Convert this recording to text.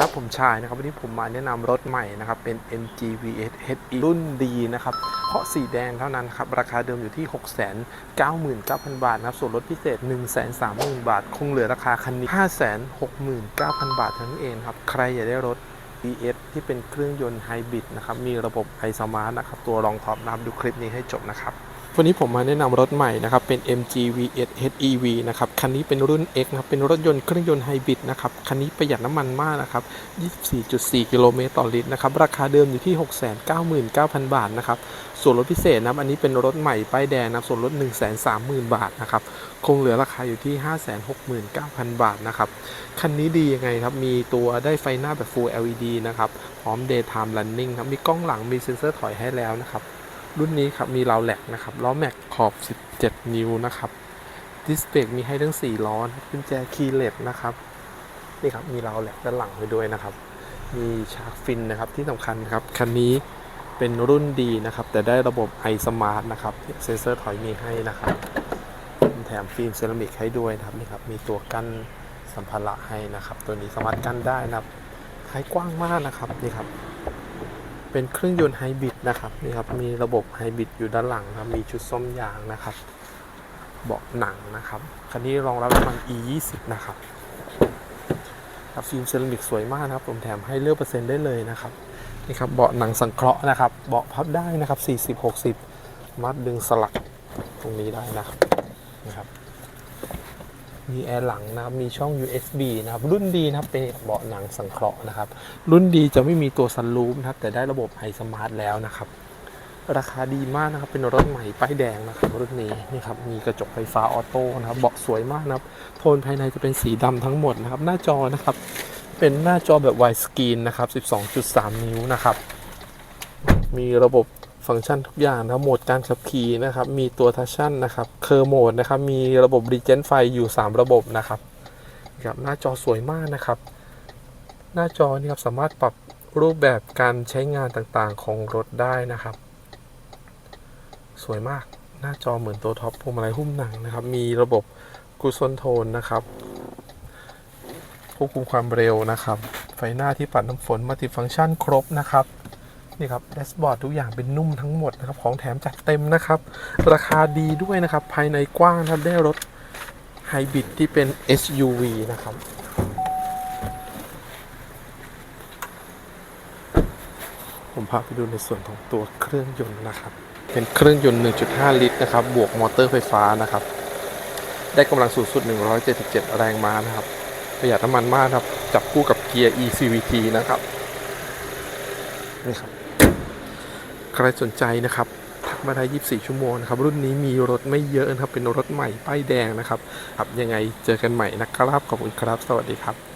ครับผมชายนะครับวันนี้ผมมาแนะนำรถใหม่นะครับเป็น MG VS HE รุ่นดีนะครับเพราะสีแดงเท่านั้นครับราคาเดิมอยู่ที่ 699,000 บาทนะครับส่วนลดพิเศษ 130,000 บาท คงเหลือราคาคันนี้ 569,000 บาทเท่านั้นเองครับใครอยากได้รถ VS ที่เป็นเครื่องยนต์ไฮบริดนะครับมีระบบ i s m a r t นะครับตัวรองท็อปนะครับดูคลิปนี้ให้จบนะครับ วันนี้ผมมาแนะนำรถใหม่นะครับ เป็น MG VS HEV นะครับ คันนี้เป็นรุ่น X นะครับ เป็นรถยนต์เครื่องยนต์ไฮบริดนะครับ คันนี้ประหยัดน้ำมันมากนะครับ 24.4 กิโลเมตรต่อลิตรนะครับ ราคาเดิมอยู่ที่ 699,000 บาทนะครับ ส่วนลดพิเศษนะครับ อันนี้เป็นรถใหม่ป้ายแดงนะครับ ส่วนลด 130,000 บาทนะครับ คงเหลือราคาอยู่ที่ 569,000 บาทนะครับ คันนี้ดียังไงครับ มีตัวได้ไฟหน้าแบบ Full LED นะครับ พร้อม Daytime Running ครับ มีกล้องหลัง มีเซ็นเซอร์ถอยให้แล้วนะครับ รุ่นนี้ครับมีราวแหลกนะครับล้อแม็กขอบ 17 นิ้วนะครับดิสเบรกมีให้ทั้ง4ล้อนะกุญแจคีย์เลสนะครับนี่ครับมีราวแหลกด้านหลังไปด้วยนะครับ มีชาร์กฟินนะครับที่สำคัญครับคันนี้เป็นรุ่นดีนะครับ แต่ได้ระบบ i smart นะครับเซนเซอร์ถอยมีให้นะครับแถมฟิล์มเซรามิกให้ด้วยนะครับนี่ครับมีตัวกั้นสัมภาระให้นะครับ ตัวนี้สามารถกั้นได้นะครับท้ายกว้างมากนะครับนี่ครับ เป็นเครื่องยนต์ไฮบริดนะครับนี่ครับมีระบบไฮบริดอยู่ด้านหลังครับมีชุดส้มยางนะครับเบาะหนังนะครับคันนี้รองรับน้ำมัน E 2 0นะครับครับฟิล์มเซรามิกสวยมากนะครับผมแถมให้เลือกเปอร์เซ็นต์ได้เลยนะครับนี่ครับเบาะหนังสังเคราะห์นะครับเบาะพับได้นะครับ 40 60 มัดดึงสลักตรงนี้ได้นะครับนะครับ มีแอร์หลังนะครับ มีช่อง USB นะครับ รุ่นดีนะครับ เป็นเบาะหนังสังเคราะห์นะครับ รุ่นดีจะไม่มีตัวซันรูฟนะครับ แต่ได้ระบบไ i สมาร์ทแล้วนะครับ ราคาดีมากนะครับ เป็นรถใหม่ป้ายแดงนะครับ รุ่นนี้นี่ครับ มีกระจกไฟฟ้าออโต้นะครับ เบาะสวยมากนะครับ โทนภายในจะเป็นสีดำทั้งหมดนะครับ หน้าจอนะครับ เป็นหน้าจอแบบไวสกรีนนะครับ 12.3 นิ้วนะครับ มีระบบ ฟังก์ชันทุกอย่างนะโหมดการขับขี่นะครับ มีตัวทัชชั่นนะครับเคอร์โหมดนะครับ มีระบบรีเจนไฟอยู่ 3 ระบบนะครับครับหน้าจอสวยมากนะครับ หน้าจอนี่ครับสามารถปรับรูปแบบการใช้งานต่างๆของรถได้นะครับ สวยมากหน้าจอเหมือนตัวท็อปพวงมาลัยหุ้มหนังนะครับ มีระบบกูซอนโทนนะครับควบคุมความเร็วนะครับ ไฟหน้าที่ปัดน้ำฝนมัลติฟังก์ชันครบนะครับ นี่ครับแดชบอร์ดทุกอย่างเป็นนุ่มทั้งหมดนะครับของแถมจัดเต็มนะครับ ราคาดีด้วยนะครับ ภายในกว้างนะครับได้รถไฮบริดที่เป็น SUV นะครับผมพาไปดูในส่วนของตัวเครื่องยนต์นะครับ เป็นเครื่องยนต์ 1.5 ลิตรนะครับ บวกมอเตอร์ไฟฟ้านะครับ ได้กำลังสูงสุด 177 แรงม้านะครับ ประหยัดน้ำมันมากครับ จับคู่กับเกียร์ eCVT นะครับ นี่ครับ ใครสนใจนะครับทักมาได้ 24 ชั่วโมงนะครับ รุ่นนี้มีรถไม่เยอะนะครับ เป็นรถใหม่ ป้ายแดงนะครับครับยังไงเจอกันใหม่นะครับ ขอบคุณครับ สวัสดีครับ